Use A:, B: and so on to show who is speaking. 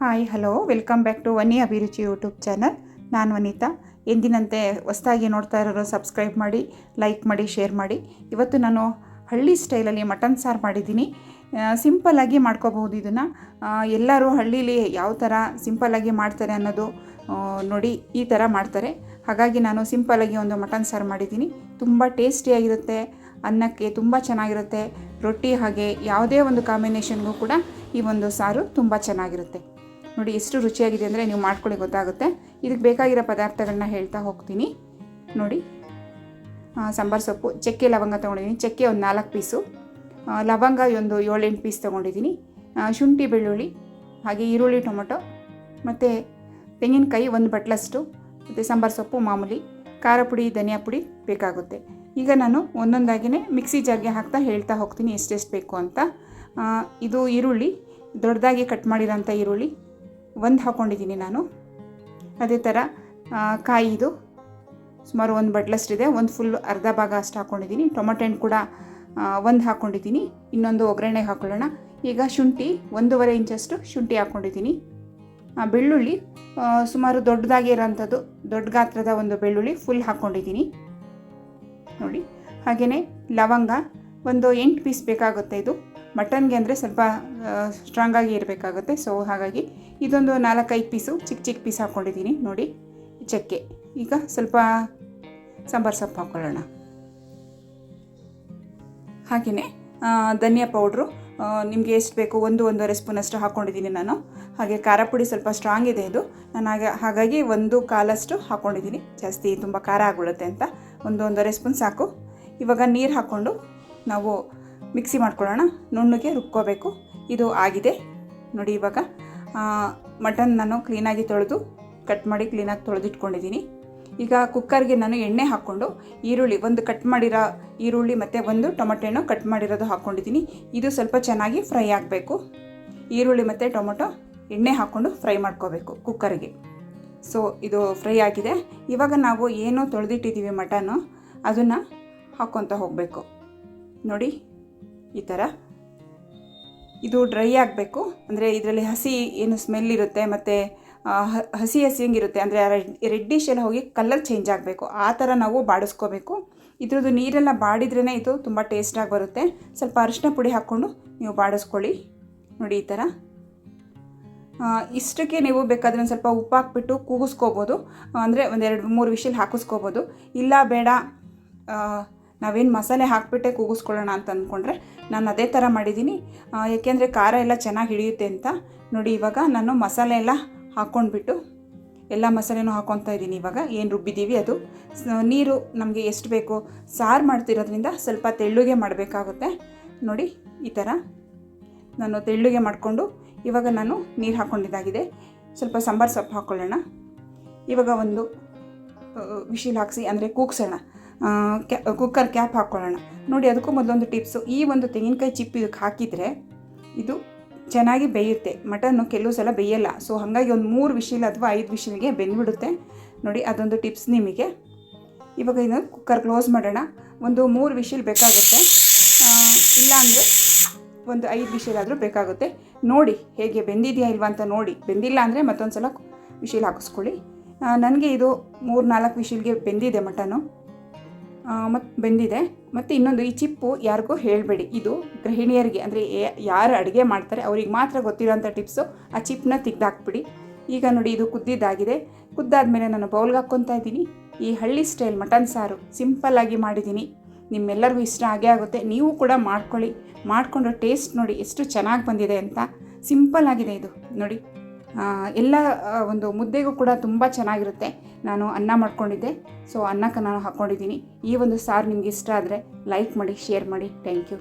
A: Hi, hello. Welcome back to Vani Abhiruchi YouTube channel. ನಾನು ವನಿತಾ. ಎಂದಿನಂತೆ ಹೊಸದಾಗಿ ನೋಡ್ತಾ ಇರೋರು ಸಬ್ಸ್ಕ್ರೈಬ್ ಮಾಡಿ, ಲೈಕ್ ಮಾಡಿ, ಶೇರ್ ಮಾಡಿ. ಇವತ್ತು ನಾನು ಹಳ್ಳಿ ಸ್ಟೈಲಲ್ಲಿ ಮಟನ್ ಸಾರು ಮಾಡಿದ್ದೀನಿ. ಸಿಂಪಲ್ಲಾಗಿ ಮಾಡ್ಕೋಬಹುದು ಇದನ್ನು. ಎಲ್ಲರೂ ಹಳ್ಳೀಲಿ ಯಾವ ಥರ ಸಿಂಪಲ್ಲಾಗಿ ಮಾಡ್ತಾರೆ ಅನ್ನೋದು ನೋಡಿ ಈ ಥರ ಮಾಡ್ತಾರೆ. ಹಾಗಾಗಿ ನಾನು ಸಿಂಪಲ್ಲಾಗಿ ಒಂದು ಮಟನ್ ಸಾರು ಮಾಡಿದ್ದೀನಿ. ತುಂಬ ಟೇಸ್ಟಿಯಾಗಿರುತ್ತೆ ಅನ್ನಕ್ಕೆ ತುಂಬ ಚೆನ್ನಾಗಿರುತ್ತೆ. ರೊಟ್ಟಿ ಹಾಗೆ ಯಾವುದೇ ಒಂದು ಕಾಂಬಿನೇಷನ್ಗೂ ಕೂಡ ಈ ಒಂದು ಸಾರು ತುಂಬ ಚೆನ್ನಾಗಿರುತ್ತೆ. ನೋಡಿ, ಎಷ್ಟು ರುಚಿಯಾಗಿದೆ ಅಂದರೆ ನೀವು ಮಾಡ್ಕೊಳ್ಳಿ, ಗೊತ್ತಾಗುತ್ತೆ. ಇದಕ್ಕೆ ಬೇಕಾಗಿರೋ ಪದಾರ್ಥಗಳನ್ನ ಹೇಳ್ತಾ ಹೋಗ್ತೀನಿ. ನೋಡಿ ಸಾಂಬಾರು ಸೊಪ್ಪು, ಚಕ್ಕೆ ಲವಂಗ ತೊಗೊಂಡಿದ್ದೀನಿ. ಚಕ್ಕೆ ಒಂದು ನಾಲ್ಕು ಪೀಸು. ಲವಂಗ ಒಂದು ಏಳೆಂಟು ಪೀಸ್ ತೊಗೊಂಡಿದ್ದೀನಿ. ಶುಂಠಿ, ಬೆಳ್ಳುಳ್ಳಿ, ಹಾಗೆ ಈರುಳ್ಳಿ, ಟೊಮೊಟೊ, ಮತ್ತು ತೆಂಗಿನಕಾಯಿ ಒಂದು ಬಟ್ಲಷ್ಟು, ಮತ್ತು ಸಾಂಬಾರು ಸೊಪ್ಪು ಮಾಮೂಲಿ, ಖಾರ ಪುಡಿ, ಧನಿಯಾ ಪುಡಿ ಬೇಕಾಗುತ್ತೆ. ಈಗ ನಾನು ಒಂದೊಂದಾಗಿಯೇ ಮಿಕ್ಸಿ ಜಾರ್ಗೆ ಹಾಕ್ತಾ ಹೇಳ್ತಾ ಹೋಗ್ತೀನಿ ಎಷ್ಟೆಷ್ಟು ಬೇಕು ಅಂತ. ಇದು ಈರುಳ್ಳಿ, ದೊಡ್ಡದಾಗಿ ಕಟ್ ಮಾಡಿರೋಂಥ ಈರುಳ್ಳಿ. ಒಂದು ಹಾಕ್ಕೊಂಡಿದ್ದೀನಿ ನಾನು. ಅದೇ ಥರ ಕಾಯಿದು ಸುಮಾರು ಒಂದು ಬಟ್ಲಷ್ಟಿದೆ, ಒಂದು ಫುಲ್ ಅರ್ಧ ಭಾಗ ಅಷ್ಟು ಹಾಕ್ಕೊಂಡಿದ್ದೀನಿ ಟೊಮೊಟೊ ಹಣ್ಣು ಕೂಡ ಒಂದು ಹಾಕ್ಕೊಂಡಿದ್ದೀನಿ ಇನ್ನೊಂದು ಒಗ್ಗರಣೆಗೆ ಹಾಕ್ಕೊಳ್ಳೋಣ ಈಗ ಶುಂಠಿ ಒಂದೂವರೆ ಇಂಚಷ್ಟು ಶುಂಠಿ ಹಾಕ್ಕೊಂಡಿದ್ದೀನಿ ಬೆಳ್ಳುಳ್ಳಿ ಸುಮಾರು ದೊಡ್ಡದಾಗಿ ಇರೋಂಥದ್ದು, ದೊಡ್ಡ ಗಾತ್ರದ ಒಂದು ಬೆಳ್ಳುಳ್ಳಿ ಫುಲ್ ಹಾಕ್ಕೊಂಡಿದ್ದೀನಿ ನೋಡಿ ಹಾಗೆಯೇ ಲವಂಗ, ಒಂದು ಎಂಟು ಪೀಸ್ ಬೇಕಾಗುತ್ತೆ ಇದು. ಮಟನ್ಗೆ ಅಂದರೆ ಸ್ವಲ್ಪ ಸ್ಟ್ರಾಂಗಾಗಿ ಇರಬೇಕಾಗುತ್ತೆ ಸೊ ಹಾಗಾಗಿ ಇದೊಂದು ನಾಲ್ಕೈದು ಪೀಸು, ಚಿಕ್ಕ ಚಿಕ್ಕ ಪೀಸ್ ಹಾಕ್ಕೊಂಡಿದ್ದೀನಿ ನೋಡಿ, ಚಕ್ಕೆ. ಈಗ ಸ್ವಲ್ಪ ಸಾಂಬಾರು ಸೊಪ್ಪು ಹಾಕ್ಕೊಳ್ಳೋಣ ಹಾಗೆಯೇ ಧನಿಯಾ ಪೌಡ್ರು ನಿಮಗೆ ಎಷ್ಟು ಬೇಕು ಒಂದು ಒಂದೂವರೆ ಸ್ಪೂನಷ್ಟು ಹಾಕ್ಕೊಂಡಿದ್ದೀನಿ ನಾನು. ಹಾಗೆ ಖಾರ ಪುಡಿ ಸ್ವಲ್ಪ ಸ್ಟ್ರಾಂಗ್ ಇದೆ ಇದು. ನಾನು ಹಾಗೆ, ಹಾಗಾಗಿ ಒಂದು ಕಾಲಷ್ಟು ಹಾಕ್ಕೊಂಡಿದ್ದೀನಿ ಜಾಸ್ತಿ ತುಂಬ ಖಾರ ಆಗಿಬಿಡುತ್ತೆ ಅಂತ. ಒಂದು ಒಂದೂವರೆ ಸ್ಪೂನ್ ಸಾಕು. ಇವಾಗ ನೀರು ಹಾಕ್ಕೊಂಡು ನಾವು ಮಿಕ್ಸಿ ಮಾಡ್ಕೊಳ್ಳೋಣ. ನುಣ್ಣಗೆ ರುಬ್ಕೋಬೇಕು. ಇದು ಆಗಿದೆ. ನೋಡಿ ಇವಾಗ ಮಟನ್ ನಾನು ಕ್ಲೀನಾಗಿ ತೊಳೆದು ಕಟ್ ಮಾಡಿ ಕ್ಲೀನಾಗಿ ತೊಳೆದಿಟ್ಕೊಂಡಿದ್ದೀನಿ. ಈಗ ಕುಕ್ಕರ್ಗೆ ನಾನು ಎಣ್ಣೆ ಹಾಕ್ಕೊಂಡು ಈರುಳ್ಳಿ ಒಂದು ಕಟ್ ಮಾಡಿರೋ ಈರುಳ್ಳಿ ಮತ್ತು ಒಂದು ಟೊಮೊಟೊ ಹಣ್ಣು ಕಟ್ ಮಾಡಿರೋದು ಹಾಕ್ಕೊಂಡಿದ್ದೀನಿ. ಇದು ಸ್ವಲ್ಪ ಚೆನ್ನಾಗಿ ಫ್ರೈ ಆಗಬೇಕು. ಈರುಳ್ಳಿ ಮತ್ತು ಟೊಮೊಟೊ ಎಣ್ಣೆ ಹಾಕ್ಕೊಂಡು ಫ್ರೈ ಮಾಡ್ಕೋಬೇಕು ಕುಕ್ಕರ್ಗೆ ಸೊ ಇದು ಫ್ರೈ ಆಗಿದೆ. ಇವಾಗ ನಾವು ಏನು ತೊಳೆದಿಟ್ಟಿದ್ದೀವಿ ಮಟನ್ನು ಅದನ್ನು ಹಾಕ್ಕೊತ ಹೋಗಬೇಕು. ನೋಡಿ, ಈ ಥರ ಇದು ಡ್ರೈ ಆಗಬೇಕು. ಅಂದರೆ ಇದರಲ್ಲಿ ಹಸಿ ಏನು ಸ್ಮೆಲ್ ಇರುತ್ತೆ ಮತ್ತು ಹಸಿ ಹಸಿ ಹಂಗಿರುತ್ತೆ ಅಂದರೆ ರೆಡ್ಡಿಶ್ ಎಲ್ಲ ಹೋಗಿ ಕಲರ್ ಚೇಂಜ್ ಆಗಬೇಕು. ಆ ಥರ ನಾವು ಬಾಡಿಸ್ಕೋಬೇಕು. ಇದ್ರದ್ದು ನೀರೆಲ್ಲ ಬಾಡಿದ್ರೇ ಇದು ತುಂಬ ಟೇಸ್ಟಾಗಿ ಬರುತ್ತೆ. ಸ್ವಲ್ಪ ಅರಿಶಿನ ಪುಡಿ ಹಾಕ್ಕೊಂಡು ನೀವು ಬಾಡಿಸ್ಕೊಳ್ಳಿ. ನೋಡಿ ಈ ಥರ ಇಷ್ಟಕ್ಕೆ ನೀವು ಬೇಕಾದರೆ ಒಂದು ಸ್ವಲ್ಪ ಉಪ್ಪು ಹಾಕ್ಬಿಟ್ಟು ಕೂಗಿಸ್ಕೋಬೋದು. ಅಂದರೆ ಒಂದೆರಡು ಮೂರು ವಿಷಲ್ ಹಾಕಿಸ್ಕೋಬೋದು. ಇಲ್ಲ ಬೇಡ ನಾವೇನು ಮಸಾಲೆ ಹಾಕಿಬಿಟ್ಟೆ ಕೂಗಿಸ್ಕೊಳ್ಳೋಣ ಅಂತ ಅಂದ್ಕೊಂಡ್ರೆ ನಾನು ಅದೇ ಥರ ಮಾಡಿದ್ದೀನಿ ಏಕೆಂದರೆ ಖಾರ ಎಲ್ಲ ಚೆನ್ನಾಗಿ ಹಿಡಿಯುತ್ತೆ ಅಂತ. ನೋಡಿ, ಇವಾಗ ನಾನು ಮಸಾಲೆ ಎಲ್ಲ ಹಾಕ್ಕೊಂಡ್ಬಿಟ್ಟು ಎಲ್ಲ ಮಸಾಲೆನೂ ಹಾಕ್ಕೊತಾ ಇದ್ದೀನಿ ಇವಾಗ. ಏನು ರುಬ್ಬಿದ್ದೀವಿ ಅದು. ನೀರು ನಮಗೆ ಎಷ್ಟು ಬೇಕು? ಸಾರು ಮಾಡ್ತಿರೋದ್ರಿಂದ ಸ್ವಲ್ಪ ತೆಳ್ಳುಗೆ ಮಾಡಬೇಕಾಗುತ್ತೆ. ನೋಡಿ, ಈ ಥರ ನಾನು ತೆಳ್ಳುಗೆ ಮಾಡಿಕೊಂಡು ಇವಾಗ ನಾನು ನೀರು ಹಾಕ್ಕೊಂಡಿದ್ದಾಗಿದೆ ಸ್ವಲ್ಪ ಸಾಂಬಾರು ಸೊಪ್ಪು ಹಾಕ್ಕೊಳ್ಳೋಣ ಇವಾಗ ಒಂದು ವಿಶಿಲ್ ಹಾಕಿಸಿ, ಅಂದರೆ ಕೂಗ್ಸೋಣ. ಕ್ಯಾ ಕುಕ್ಕರ್ ಕ್ಯಾಪ್ ಹಾಕ್ಕೊಳ್ಳೋಣ ನೋಡಿ, ಅದಕ್ಕೂ ಮೊದಲೊಂದು ಟಿಪ್ಸು ಈ ಒಂದು ತೆಂಗಿನಕಾಯಿ ಚಿಪ್ ಇದಕ್ಕೆ ಹಾಕಿದರೆ ಇದು ಚೆನ್ನಾಗಿ ಬೇಯುತ್ತೆ. ಮಟನ್ನು ಕೆಲವು ಸಲ ಬೇಯಲ್ಲ. ಸೊ ಹಾಗಾಗಿ ಒಂದು ಮೂರು ವಿಶಿಲ್ ಅಥವಾ ಐದು ವಿಶಿಲ್ಗೆ ಬೆಂದ್ಬಿಡುತ್ತೆ. ನೋಡಿ, ಅದೊಂದು ಟಿಪ್ಸ್ ನಿಮಗೆ. ಇವಾಗ ಇದನ್ನು ಕುಕ್ಕರ್ ಕ್ಲೋಸ್ ಮಾಡೋಣ. ಒಂದು ಮೂರು ವಿಶಿಲ್ ಬೇಕಾಗುತ್ತೆ. ಇಲ್ಲಾಂದರೆ ಒಂದು ಐದು ವಿಶಿಲ್ ಆದರೂ ಬೇಕಾಗುತ್ತೆ. ನೋಡಿ, ಹೇಗೆ ಬೆಂದಿದೆಯಾ ಇಲ್ವಾ ಅಂತ ನೋಡಿ. ಬೆಂದಿಲ್ಲ ಅಂದರೆ ಮತ್ತೊಂದು ಸಲ ವಿಶಿಲ್ ಹಾಕಿಸ್ಕೊಳ್ಳಿ ನನಗೆ ಇದು ಮೂರು ನಾಲ್ಕು ವಿಶಿಲ್ಗೆ ಬೆಂದಿದೆ ಮಟನು. ಮತ್ತು ಬೆಂದಿದೆ. ಮತ್ತು ಇನ್ನೊಂದು ಈ ಚಿಪ್ಪು ಯಾರಿಗೂ ಹೇಳಬೇಡಿ. ಇದು ಗೃಹಿಣಿಯರಿಗೆ, ಅಂದರೆ ಯಾರು ಅಡುಗೆ ಮಾಡ್ತಾರೆ, ಅವ್ರಿಗೆ ಮಾತ್ರ ಗೊತ್ತಿರೋಂಥ ಟಿಪ್ಸು ಆ ಚಿಪ್ಪನ್ನ ತೆಗ್ದಾಕ್ಬಿಡಿ. ಈಗ ನೋಡಿ ಇದು ಕುದ್ದಿದ್ದಾಗಿದೆ. ಕುದ್ದಾದ್ಮೇಲೆ ನಾನು ಬೌಲ್ಗೆ ಹಾಕ್ಕೊತಾ ಇದ್ದೀನಿ. ಈ ಹಳ್ಳಿ ಸ್ಟೈಲ್ ಮಟನ್ ಸಾರು ಸಿಂಪಲ್ಲಾಗಿ ಮಾಡಿದ್ದೀನಿ. ನಿಮ್ಮೆಲ್ಲರಿಗೂ ಇಷ್ಟ ಆಗೇ ಆಗುತ್ತೆ. ನೀವು ಕೂಡ ಮಾಡ್ಕೊಳ್ಳಿ. ಮಾಡಿಕೊಂಡು ಟೇಸ್ಟ್ ನೋಡಿ ಎಷ್ಟು ಚೆನ್ನಾಗಿ ಬಂದಿದೆ ಅಂತ. ಸಿಂಪಲ್ ಆಗಿದೆ ಇದು. ನೋಡಿ. ಎಲ್ಲ ಒಂದು ಮುದ್ದೆಗೂ ಕೂಡ ತುಂಬ ಚೆನ್ನಾಗಿರುತ್ತೆ. ನಾನು ಅನ್ನ ಮಾಡ್ಕೊಂಡಿದ್ದೆ. ಸೊ ಅನ್ನಕ್ಕೆ ನಾನು ಹಾಕ್ಕೊಂಡಿದ್ದೀನಿ ಈ ಒಂದು ಸಾರು ನಿಮ್ಗೆ ಇಷ್ಟ ಆದರೆ ಲೈಕ್ ಮಾಡಿ ಶೇರ್ ಮಾಡಿ. Thank you